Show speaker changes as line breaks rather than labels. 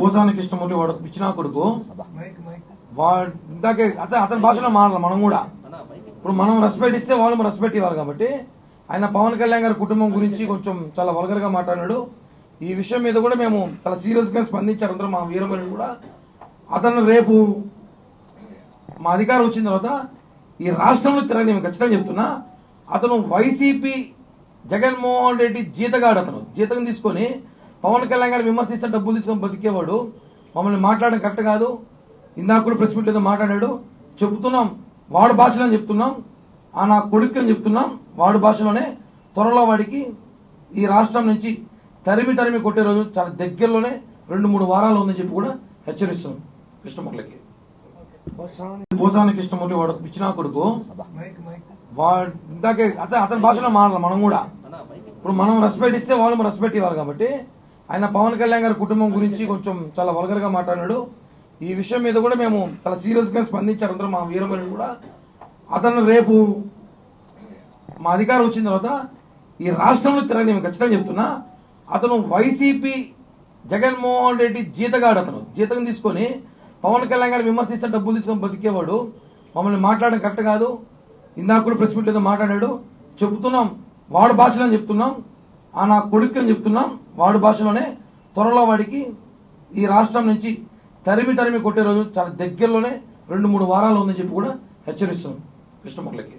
పోసాని కృష్ణమూర్తి వాడు పిచ్చినా కొడుకు వాడు ఇందాకే అతను అతని భాషలో మాట్లాడాలి మనం కూడా. ఇప్పుడు మనం రెస్పెక్ట్ ఇస్తే వాళ్ళు రెస్పెక్ట్ ఇవ్వాలి కాబట్టి ఆయన పవన్ కళ్యాణ్ గారి కుటుంబం గురించి కొంచెం చాలా వల్గర్గా మాట్లాడాడు ఈ విషయం మీద కూడా మేము చాలా సీరియస్గా స్పందించారు అందరూ మా వీరమణి కూడా. అతను రేపు మా అధికారం వచ్చిన తర్వాత ఈ రాష్ట్రంలో తిరగని ఖచ్చితంగా చెప్తున్నా అతను వైసీపీ జగన్మోహన్ రెడ్డి జీతగాడు అతను. జీతం తీసుకొని పవన్ కళ్యాణ్ గారిని విమర్శిస్తే డబ్బులు తీసుకొని బతికేవాడు. మమ్మల్ని మాట్లాడడం కరెక్ట్ కాదు. ఇందాక కూడా ప్రెస్ మీట్ ఏదో మాట్లాడాడు. చెప్తున్నాం వాడు భాషలో చెప్తున్నాం. ఆ నా కొడుకు అని చెప్తున్నాం. వాడు భాషలోనే. త్వరలో వాడికి ఈ రాష్ట్రం నుంచి తరిమి తరిమి కొట్టే రోజు చాలా దగ్గరలోనే రెండు మూడు వారాలు ఉందని చెప్పి కూడా హెచ్చరిస్తున్నాం. కృష్ణమురళికి పోసాని కృష్ణమూర్తి వాడు పిచ్చినా కొడుకు. వాడు ఇందాకే అతను అతని భాషలో మాట్లాడాలి మనం కూడా. ఇప్పుడు మనం రెస్పెక్ట్ ఇస్తే వాళ్ళు రెస్పెక్ట్ ఇవ్వాలి కాబట్టి ఆయన పవన్ కళ్యాణ్ గారి కుటుంబం గురించి కొంచెం చాలా వల్గర్గా మాట్లాడాడు ఈ విషయం మీద కూడా మేము చాలా సీరియస్గా స్పందించారు అందరూ మా వీరమణి కూడా. అతను రేపు మా అధికారం వచ్చిన తర్వాత ఈ రాష్ట్రంలో తిరగని నేను ఖచ్చితంగా చెప్తున్నా అతను వైసీపీ జగన్మోహన్ రెడ్డి జీతగాడు అతను. జీతం తీసుకొని పవన్ కళ్యాణ్ గారిని విమర్శిస్తే డబ్బులు తీసుకొని బతికేవాడు. మమ్మల్ని మాట్లాడడం కరెక్ట్ కాదు. ఇందాక కూడా ప్రెస్ మీట్ ఏదో మాట్లాడాడు. చెప్తున్నాం. వాడు భాషలో చెప్తున్నాం. ఆ నా కొడుకు అని చెప్తున్నాం. వాడు భాషలోనే త్వరలో వాడికి ఈ రాష్ట్రం నుంచి తరిమి తరిమి కొట్టే రోజు చాలా దగ్గరలోనే రెండు మూడు వారాలు ఉందని చెప్పి కూడా హెచ్చరిస్తున్నాం. కృష్ణముఖులకి